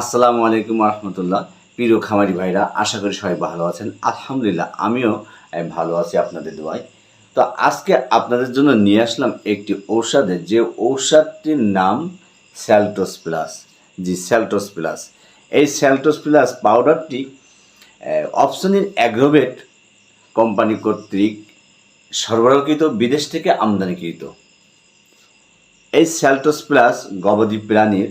আসসালামু আলাইকুম রহমতুল্লাহ প্রিয় খামারি ভাইরা, আশা করি সবাই ভালো আছেন। আলহামদুলিল্লাহ, আমিও ভালো আছি আপনাদের দোয়ায়। তো আজকে আপনাদের জন্য নিয়ে আসলাম একটি ঔষধে, যে ঔষধটির নাম স্যালটোস প্লাস জি স্যালটোস প্লাস এই স্যালটোস প্লাস পাউডারটি অপশনের অ্যাগ্রোভেট কোম্পানি কর্তৃক সরবরাহকৃত, বিদেশ থেকে আমদানিকৃত। এই স্যালটোস প্লাস গবাদি প্রাণীর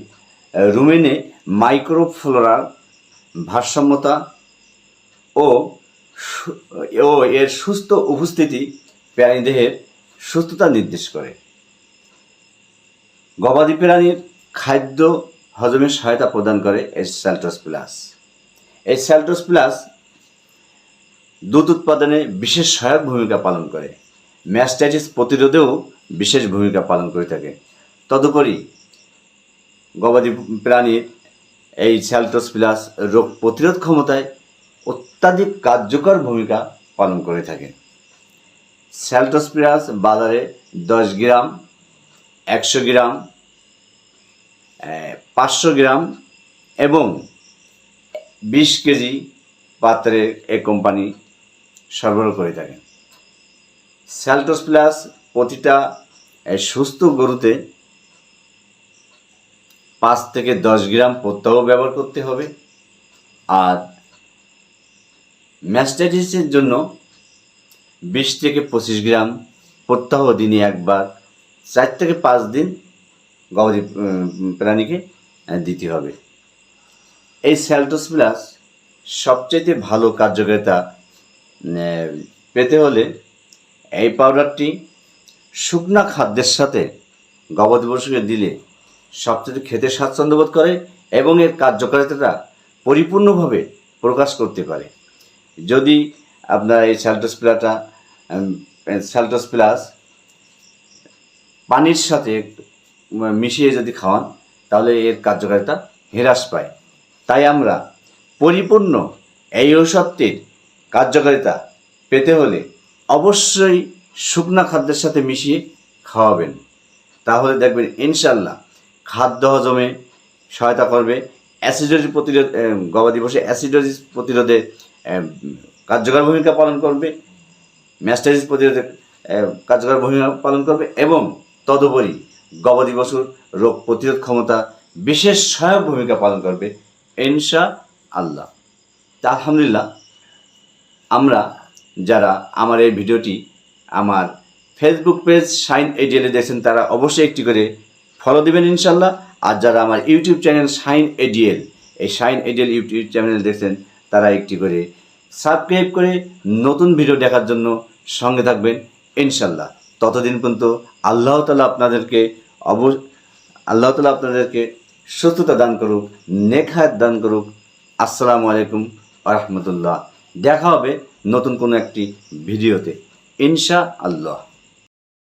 রুমেনে মাইক্রোফ্লোরার ভারসাম্যতা ও ও এর সুস্থ উপস্থিতি প্রাণীদেহের সুস্থতা নির্দেশ করে। গবাদি প্রাণীর খাদ্য হজমে সহায়তা প্রদান করে এই স্যালটোস প্লাস এই স্যালটোস প্লাস দুধ উৎপাদনে বিশেষ সহায়ক ভূমিকা পালন করে। ম্যাস্টাইটিস প্রতিরোধেও বিশেষ ভূমিকা পালন করে থাকে। তদুপরি গবাদি প্রাণীর এই স্যালটোস প্লাস রোগ প্রতিরোধ ক্ষমতায় অত্যাধিক কার্যকর ভূমিকা পালন করে থাকে। স্যালটোস প্লাস বাজারে দশ গ্রাম, একশো গ্রাম পাঁচশো গ্রাম এবং বিশ কেজি পাত্রে এ কোম্পানি সরবরাহ করে থাকে। স্যালটোস প্লাস প্রতিটা সুস্থ গরুতে পাঁচ থেকে দশ গ্রাম প্রত্যহ ব্যবহার করতে হবে। আর ম্যাস্টাইটিসের জন্য বিশ থেকে পঁচিশ গ্রাম প্রত্যহ দিনে একবার চার থেকে পাঁচ দিন গবাদি প্রাণীকে দিতে হবে। এই স্যালটোস প্লাস সবচেয়ে ভালো কার্যকারিতা পেতে হলে এই পাউডারটি শুকনা খাদ্যের সাথে গবাদি পশুকে দিলে সবচেয়ে খেতে স্বাচ্ছন্দ্য বোধ করে এবং এর কার্যকারিতাটা পরিপূর্ণভাবে প্রকাশ করতে পারে। যদি আপনার এই স্যালটোস প্লাটা স্যালটোস প্লাস পানির সাথে মিশিয়ে যদি খাওয়ান, তাহলে এর কার্যকারিতা হ্রাস পায়। তাই আমরা পরিপূর্ণ এই ঔষধটির কার্যকারিতা পেতে হলে অবশ্যই শুকনা খাদ্যের সাথে মিশিয়ে খাওয়াবেন। তাহলে দেখবেন ইনশাল্লাহ খাদ্য হজমে সহায়তা করবে। অ্যাসিডোসিস প্রতিরোধ গবাদি পশু অ্যাসিডোসিস প্রতিরোধে কার্যকর ভূমিকা পালন করবে। ম্যাস্টাইটিস প্রতিরোধে কার্যকর ভূমিকা পালন করবে এবং তদুপরি গবাদি পশুর রোগ প্রতিরোধ ক্ষমতা বিশেষ সহায়ক ভূমিকা পালন করবে ইনশা আল্লাহ তা আলহামদুলিল্লাহ, আমরা যারা আমার এই ভিডিওটি আমার ফেসবুক পেজ সাইন এডিএলে দেখছেন, তারা অবশ্যই একটি করে ফলো দিবেন ইনশাল্লাহ। আর যারা আমার ইউটিউব চ্যানেল শাইন এডিএল, এই শাইন এডিএল ইউটিউব চ্যানেল দেখছেন, তারা একটি করে সাবস্ক্রাইব করে নতুন ভিডিও দেখার জন্য সঙ্গে থাকবেন ইনশাল্লাহ। ততদিন পর্যন্ত আল্লাহ তালা আপনাদেরকে অব আল্লাহ তালা আপনাদেরকে সুস্থতা দান করুক, নেখায়াত দান করুক। আসসালামু আলাইকুম রহমতুল্লাহ। দেখা হবে নতুন কোনো একটি ভিডিওতে। ইনশা আল্লাহ